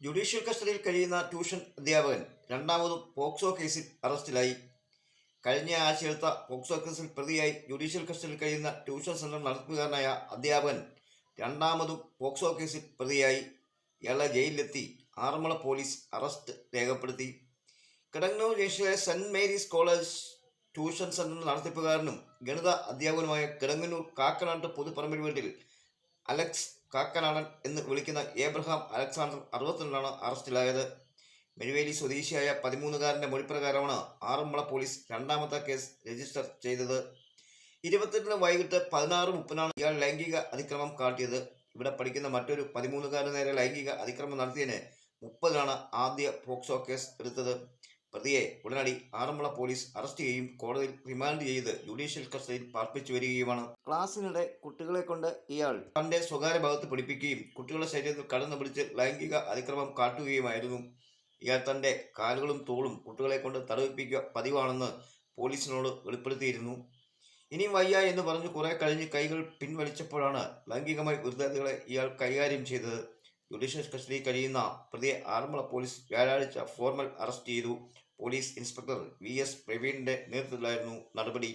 Judicial കസ്റ്റഡിയിൽ കഴിയുന്ന tuition അധ്യാപകൻ രണ്ടാമതും പോക്സോ കേസിൽ അറസ്റ്റിലായി. കഴിഞ്ഞ ആഴ്ചയെടുത്ത പോക്സോ കേസിൽ പ്രതിയായി ജുഡീഷ്യൽ കസ്റ്റഡിയിൽ കഴിയുന്ന ട്യൂഷൻ സെന്റർ നടത്തുകാരനായ അധ്യാപകൻ രണ്ടാമതും പോക്സോ കേസിൽ പ്രതിയായി. ഇയാളെ ജയിലിലെത്തി ആറന്മുള പോലീസ് അറസ്റ്റ് രേഖപ്പെടുത്തി. കിടങ്ങൂർ ജംഗ്ഷനിലെ Saint Mary's college tuition centre നടത്തിപ്പുകാരനും ഗണിത അധ്യാപകനുമായ കിടങ്ങന്നൂർ കാക്കനാട്ട് പൊതുപറമ്പിൽ വീട്ടിൽ അലക്സ് കാക്കനാടൻ എന്ന് വിളിക്കുന്ന ഏബ്രഹാം അലക്സാണ്ടർ അറുപത്തിരണ്ടാണ് അറസ്റ്റിലായത്. മെരുവേലി സ്വദേശിയായ പതിമൂന്നുകാരന്റെ മൊഴിപ്രകാരമാണ് ആറന്മുള പോലീസ് രണ്ടാമത്തെ കേസ് രജിസ്റ്റർ ചെയ്തത്. ഇരുപത്തെട്ടിന് വൈകിട്ട് പതിനാറ് മുപ്പതിനാണ് ഇയാൾ ലൈംഗിക അതിക്രമം കാട്ടിയത്. ഇവിടെ പഠിക്കുന്ന മറ്റൊരു പതിമൂന്നുകാരന് നേരെ ലൈംഗിക അതിക്രമം നടത്തിയതിന് മുപ്പതിനാണ് ആദ്യ പോക്സോ കേസ് എടുത്തത്. പ്രതിയെ ഉടനടി ആറന്മുള പോലീസ് അറസ്റ്റ് ചെയ്യുകയും കോടതിയിൽ റിമാൻഡ് ചെയ്ത് ജുഡീഷ്യൽ കസ്റ്റഡിയിൽ പാർപ്പിച്ചു വരികയുമാണ്. ക്ലാസ്സിനിടെ കുട്ടികളെ കൊണ്ട് ഇയാൾ തന്റെ സ്വകാര്യ ഭാഗത്ത് പിടിപ്പിക്കുകയും കുട്ടികളുടെ ശരീരത്തിൽ കടന്നു പിടിച്ച് ലൈംഗിക അതിക്രമം കാട്ടുകയുമായിരുന്നു. ഇയാൾ തന്റെ കാലുകളും തോളും കുട്ടികളെ കൊണ്ട് തടവിപ്പിക്കുക പതിവാണെന്ന് പോലീസിനോട് വെളിപ്പെടുത്തിയിരുന്നു. ഇനിയും വയ്യ എന്ന് പറഞ്ഞു കുറെ കഴിഞ്ഞ് കൈകൾ പിൻവലിച്ചപ്പോഴാണ് ലൈംഗികമായി വിദ്യാർത്ഥികളെ ഇയാൾ കൈകാര്യം ചെയ്തത്. ജുഡീഷ്യൽ കസ്റ്റഡിയിൽ കഴിയുന്ന പ്രതിയെ ആറന്മുള പോലീസ് വ്യാഴാഴ്ച ഫോർമൽ അറസ്റ്റ് ചെയ്തു. പോലീസ് ഇൻസ്പെക്ടർ വി എസ് പ്രവീണിന്റെ നേതൃത്വത്തിലായിരുന്നു നടപടി.